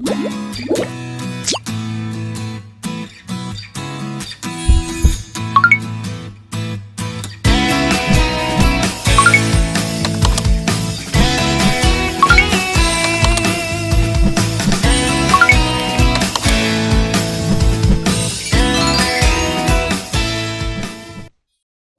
you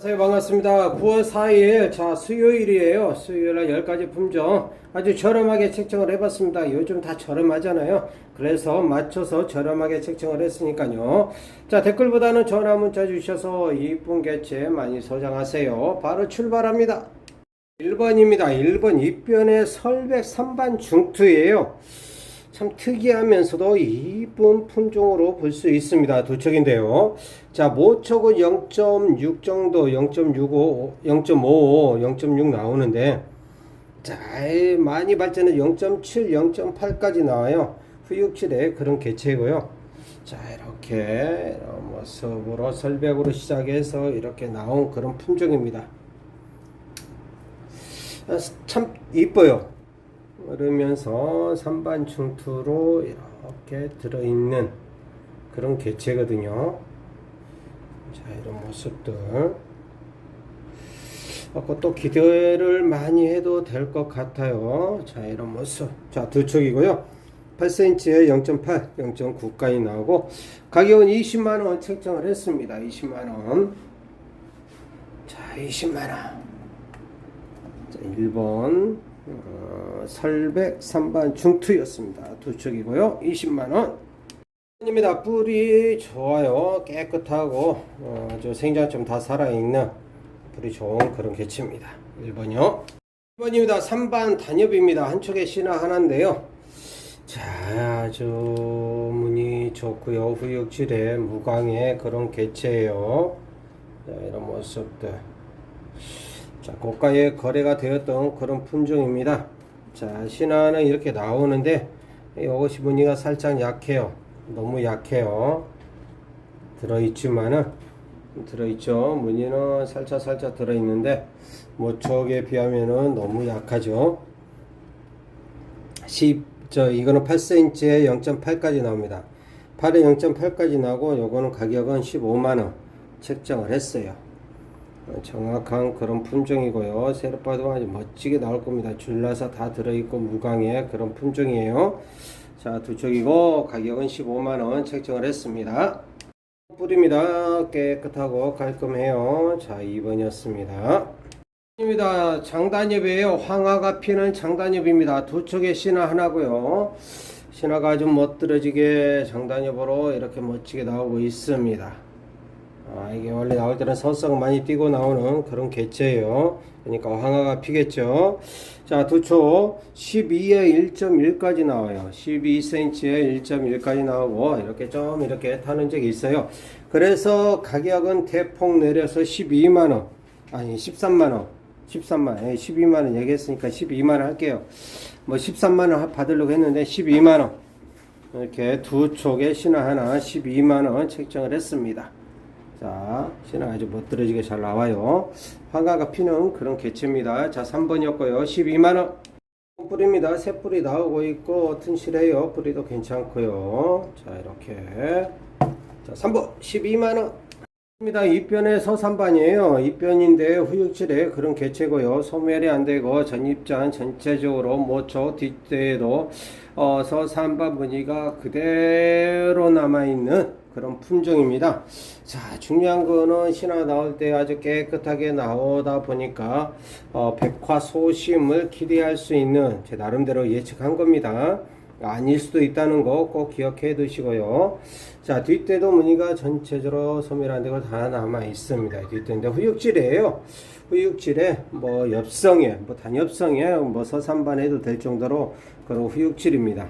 네, 반갑습니다. 9월 4일, 자, 수요일이에요. 수요일날 10가지 품종 아주 저렴하게 책정을 해봤습니다. 요즘 다 저렴하잖아요. 그래서 맞춰서 저렴하게 책정을 했으니까요. 자, 댓글보다는 전화 문자 주셔서 이쁜 개체 많이 소장하세요. 바로 출발합니다. 1번입니다. 1번 입변의 설백 3반 중투예요. 참 특이하면서도 이쁜 품종으로 볼 수 있습니다. 두 척인데요. 자, 모척은 0.6 정도, 0.65, 0.55, 0.6 나오는데, 자, 이 많이 발전은 0.7, 0.8까지 나와요. 후육칠의 그런 개체고요. 자, 이렇게 모습으로 설백으로 시작해서 이렇게 나온 그런 품종입니다. 아, 참 이뻐요. 그러면서 산반 중투로 이렇게 들어있는 그런 개체거든요. 자, 이런 모습들. 어, 또 기대를 많이 해도 될 것 같아요. 자, 이런 모습. 자, 두 척이고요. 8cm에 0.8, 0.9까지 나오고, 가격은 20만원 책정을 했습니다. 20만원. 자, 20만원. 자, 1번 어, 설백 3반 중투였습니다. 두 척이고요. 20만 원. 입니다. 뿔이 좋아요. 깨끗하고 어, 저 생장점 다 살아있는 뿔이 좋은 그런 개체입니다. 1번이요. 1번입니다. 3반 단엽입니다. 한쪽에 신화 하나인데요. 자, 아주 무늬 좋고요. 후육질의 무광의 그런 개체예요. 자, 이런 모습들. 자, 고가에 거래가 되었던 그런 품종입니다. 자, 신화는 이렇게 나오는데 이것이 무늬가 살짝 약해요. 너무 약해요. 들어있지만은 들어있죠. 무늬는 살짝 살짝 들어있는데 모촉에 비하면은 너무 약하죠. 10, 저 이거는 8cm에 0.8까지 나옵니다. 8에 0.8까지 나오고 요거는 가격은 15만원 책정을 했어요. 정확한 그런 품종이고요. 봐도 아주 멋지게 나올 겁니다. 줄라서 다 들어있고 무광의 그런 품종이에요. 자, 두 척이고 가격은 15만원 책정을 했습니다. 뿌립니다. 깨끗하고 깔끔해요. 자, 2번이었습니다. 입니다. 장단엽이에요. 황화가 피는 장단엽입니다. 두 척의 신화 하나고요. 신화가 좀 멋들어지게 장단엽으로 이렇게 멋지게 나오고 있습니다. 아, 이게 원래 나올 때는 서성 많이 띄고 나오는 그런 개체예요. 그러니까 황화가 피겠죠. 자, 두초 12에 1.1까지 나와요. 12cm에 1.1까지 나오고 이렇게 좀 이렇게 타는 적이 있어요. 그래서 가격은 대폭 내려서 12만 원. 아니 13만 원. 13만 원. 12만 원 얘기했으니까 12만 원 할게요. 뭐 13만 원 받으려고 했는데 12만 원. 이렇게 두 촉에 신화 하나 12만 원 책정을 했습니다. 자, 신화 아주 멋들어지게 잘 나와요. 황가가 피는 그런 개체입니다. 자, 3번이었고요. 12만원. 뿌리입니다. 새 뿌리 나오고 있고, 튼실해요. 뿌리도 괜찮고요. 자, 이렇게. 자, 3번. 12만원. 입니다. 입변의 서산반이에요. 입변인데 후육질의 그런 개체고요. 소멸이 안 되고 전입장 전체적으로 모초 뒷대에도 어, 서산반 무늬가 그대로 남아 있는 그런 품종입니다. 자, 중요한 거는 신화 나올 때 아주 깨끗하게 나오다 보니까 어, 백화 소심을 기대할 수 있는 제 나름대로 예측한 겁니다. 아닐 수도 있다는 거 꼭 기억해 두시고요. 자, 뒷대도 무늬가 전체적으로 소멸 안 되고 다 남아 있습니다. 뒷대인데 후육질이에요. 후육질에 뭐 엽성에, 뭐 단엽성에 뭐 서산반 해도 될 정도로 그런 후육질입니다.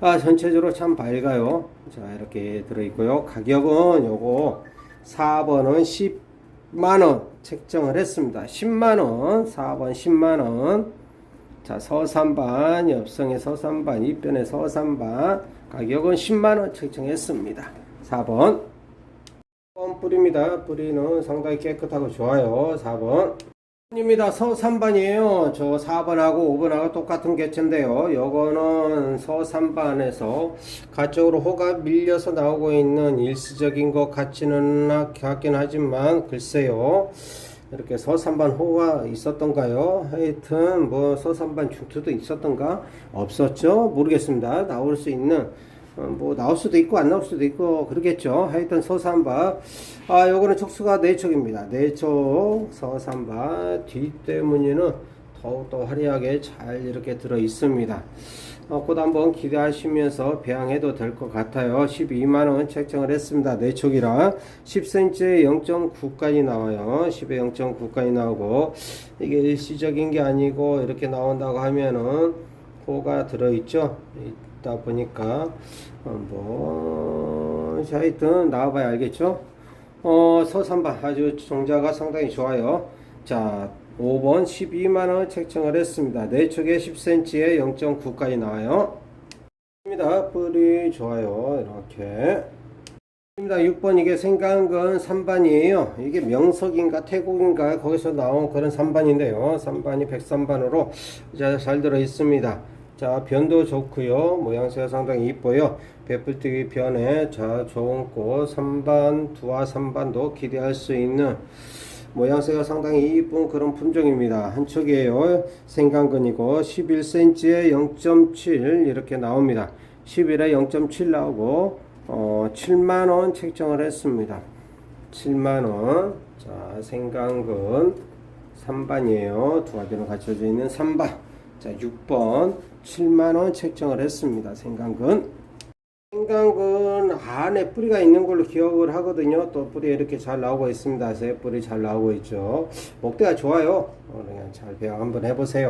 아, 전체적으로 참 밝아요. 자, 이렇게 들어있고요. 가격은 요거 4번은 10만원 책정을 했습니다. 10만원, 4번 10만원. 자, 서산반, 엽성의 서산반, 입변의 서산반, 가격은 10만원 책정했습니다. 4번. 4번 뿌리입니다. 뿌리는 상당히 깨끗하고 좋아요. 4번. 입니다. 서 3반이에요. 저 4번하고 5번하고 똑같은 개체인데요. 요거는 서 3반에서 가쪽으로 호가 밀려서 나오고 있는 일시적인 것 같지는 하- 같긴 하지만 글쎄요. 이렇게 서 3반 호가 있었던가요? 하여튼 뭐서 3반 중투도 있었던가? 없었죠? 모르겠습니다. 나올 수 있는 어, 뭐 나올 수도 있고 안 나올 수도 있고 그러겠죠. 하여튼 서산바 아 요거는 촉수가 네 촉입니다. 네촉 서산바 뒷대무늬는 더욱더 화려하게 잘 이렇게 들어 있습니다. 어, 곧 한번 기대하시면서 배양해도 될 것 같아요. 12만원 책정을 했습니다. 네촉이라 10cm에 0.9까지 나와요. 10에 0.9까지 나오고 이게 일시적인 게 아니고 이렇게 나온다고 하면은 호가 들어있죠. 있다 보니까 자, 하여튼 나와봐야 알겠죠. 어 서산바 아주 종자가 상당히 좋아요. 자 5번 12만원 책정을 했습니다. 네 축에 10cm에 0.9까지 나와요. 입니다. 뿌리 좋아요. 이렇게. 입니다. 6번 이게 생강근 3반이에요. 이게 명석인가 태국인가 거기서 나온 그런 3반인데요. 3반이 103반으로 잘 들어 있습니다. 자 변도 좋고요. 모양새가 상당히 이뻐요. 배불뜨기 변에 자 좋은 꽃 3반 두와 3반도 기대할 수 있는 모양새가 상당히 이쁜 그런 품종입니다. 한 척이에요. 생강근이고 11cm에 0.7 이렇게 나옵니다. 11에 0.7 나오고 어, 7만원 책정을 했습니다. 7만원. 자, 생강근 3반이에요. 두 가지로 갖춰져 있는 3반. 자, 6번 7만원 책정을 했습니다. 생강근. 생강근 안에 뿌리가 있는 걸로 기억을 하거든요. 또 뿌리 이렇게 잘 나오고 있습니다. 새 뿌리 잘 나오고 있죠. 목대가 좋아요. 어, 그냥 잘 배양 한번 해보세요.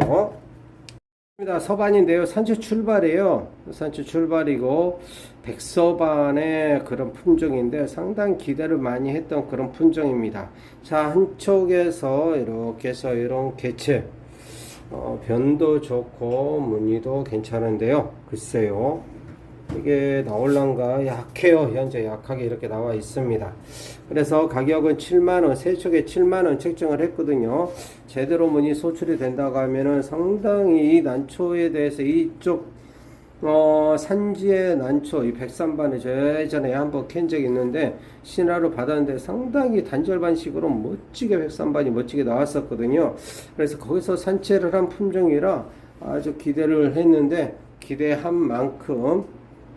입니다. 서반인데요. 산초 출발이에요. 산초 출발이고 백서반의 그런 품종인데 상당히 기대를 많이 했던 그런 품종입니다. 자 한쪽에서 이렇게 해서 이런 개체 어, 변도 좋고 무늬도 괜찮은데요. 글쎄요. 이게 나올란가 약해요. 현재 약하게 이렇게 나와 있습니다. 그래서 가격은 7만원, 세 촉에 7만원 책정을 했거든요. 제대로 무늬 소출이 된다고 하면은 상당히 이 난초에 대해서 이쪽 어, 산지의 난초, 이 백삼반에 저 예전에 한번 캔 적이 있는데, 신화로 받았는데 상당히 단절반식으로 멋지게 백삼반이 멋지게 나왔었거든요. 그래서 거기서 산채를 한 품종이라 아주 기대를 했는데, 기대한 만큼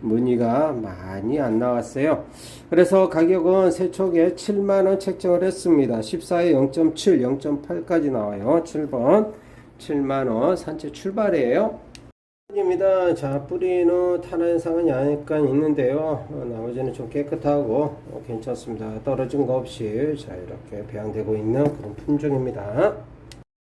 무늬가 많이 안 나왔어요. 그래서 가격은 세 촉에 7만원 책정을 했습니다. 14에 0.7, 0.8까지 나와요. 7번. 7만원 산채 출발이에요. 입니다. 자, 뿌리는 탄 현상은 약간 있는데요. 어, 나머지는 좀 깨끗하고 어, 괜찮습니다. 떨어진 거 없이 자 이렇게 배양되고 있는 그런 품종입니다.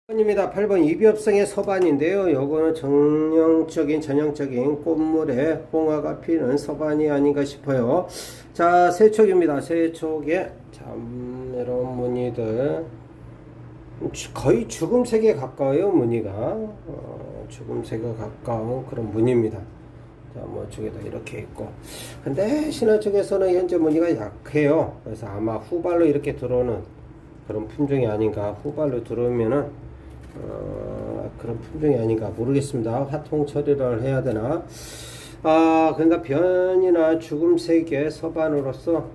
8번입니다. 8번 이비업성의 서반인데요. 요거는 정형적인 전형적인 꽃물에 홍화가 피는 서반이 아닌가 싶어요. 자, 세촉입니다. 세촉에 참 이런 무늬들 거의 죽음색에 가까워요 무늬가 어, 죽음색에 가까운 그런 무늬입니다 자, 뭐 쪽에다 이렇게 있고 근데 신화 쪽에서는 현재 무늬가 약해요 그래서 아마 후발로 이렇게 들어오는 그런 품종이 아닌가 후발로 들어오면은 어, 그런 품종이 아닌가 모르겠습니다 화통 처리를 해야 되나 아 그러니까 변이나 죽음색의 서반으로서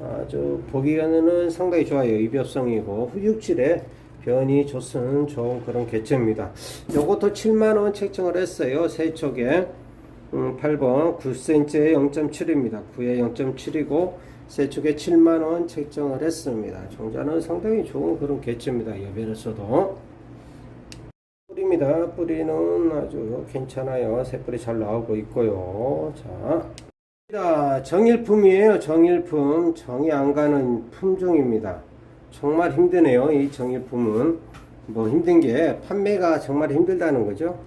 아주 보기에는 상당히 좋아요 입엽성이고 후육질에 변이 좋은 좋은 그런 개체입니다. 요것도 7만원 책정을 했어요. 세 쪽에. 음, 8번 9cm에 0.7입니다. 9에 0.7이고 세 쪽에 7만원 책정을 했습니다. 종자는 상당히 좋은 그런 개체입니다. 여변에서도. 뿌리입니다. 뿌리는 아주 괜찮아요. 새뿌리 잘 나오고 있고요. 자. 자, 정일품이에요. 정일품. 정이 안 가는 품종입니다. 정말 힘드네요. 이 정일품은 뭐 힘든 게 판매가 정말 힘들다는 거죠.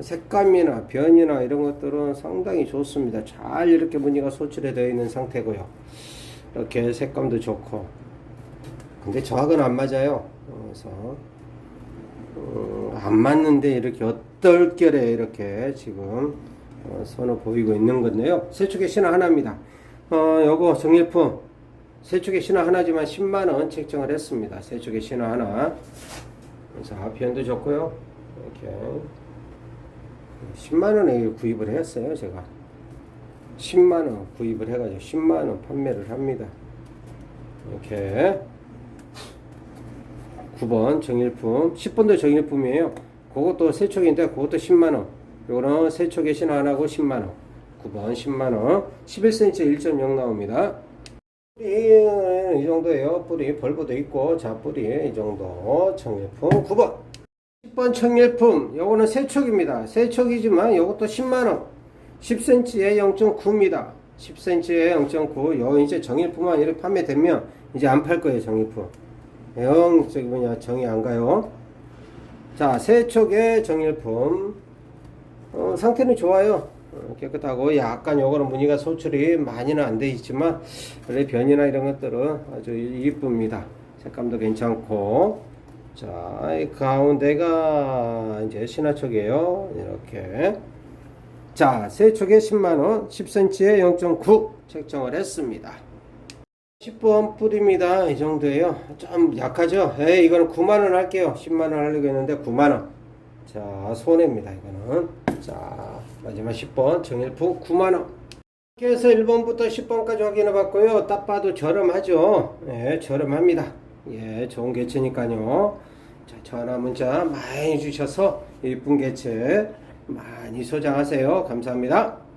색감이나 변이나 이런 것들은 상당히 좋습니다. 잘 이렇게 무늬가 소출이 되어 있는 상태고요. 이렇게 색감도 좋고. 근데 저하고는 안 맞아요. 그래서 음, 안 맞는데 이렇게 어떨결에 이렇게 지금 어, 선을 보이고 있는 건데요. 세축의 신화 하나입니다. 어, 요거 정일품 세축의 신화 하나지만 10만원 책정을 했습니다. 세축의 신화 하나. 자, 표현도 좋고요. 이렇게 10만 원에 구입을 했어요, 제가. 10만 원 구입을 해가지고 10만 원 판매를 합니다. 이렇게 9번 정일품 10번도 정일품이에요. 그것도 세척인데 그것도 10만 원. 요거는 세척에 신안 하고 10만 원. 9번 10만 원. 11cm 1.0 나옵니다. 뿌리 이 정도예요. 뿌리 벌보도 있고 자 뿌리 이 정도 청일품 9번 10번 청일품 요거는 세척입니다. 세척이지만 요것도 10만원 10cm에 0.9입니다. 10cm에 0.9 요 이제 정일품만 이렇게 판매되면 이제 안 팔 거예요 정일품 영 저기 뭐냐 정이 안 가요. 자 세척의 정일품 어, 상태는 좋아요. 어, 깨끗하고 약간 요거는 무늬가 소출이 많이는 안 돼 있지만 그래 변이나 이런 것들은 아주 이쁩니다. 색감도 괜찮고 자, 이 가운데가 이제 신화촉이에요. 이렇게 자, 세촉에 10만원, 10cm에 0.9 책정을 했습니다. 10번 뿌립니다. 이 정도예요. 좀 약하죠? 에이, 이거는 9만원 할게요. 10만원 하려고 했는데 9만원. 자, 손해입니다. 이거는. 자, 마지막 10번 정일품 9만원. 이렇게 해서 1번부터 10번까지 확인해 봤고요. 딱 봐도 저렴하죠? 예, 저렴합니다. 예, 좋은 개체니까요. 자, 전화 문자 많이 주셔서 이쁜 개체 많이 소장하세요. 감사합니다.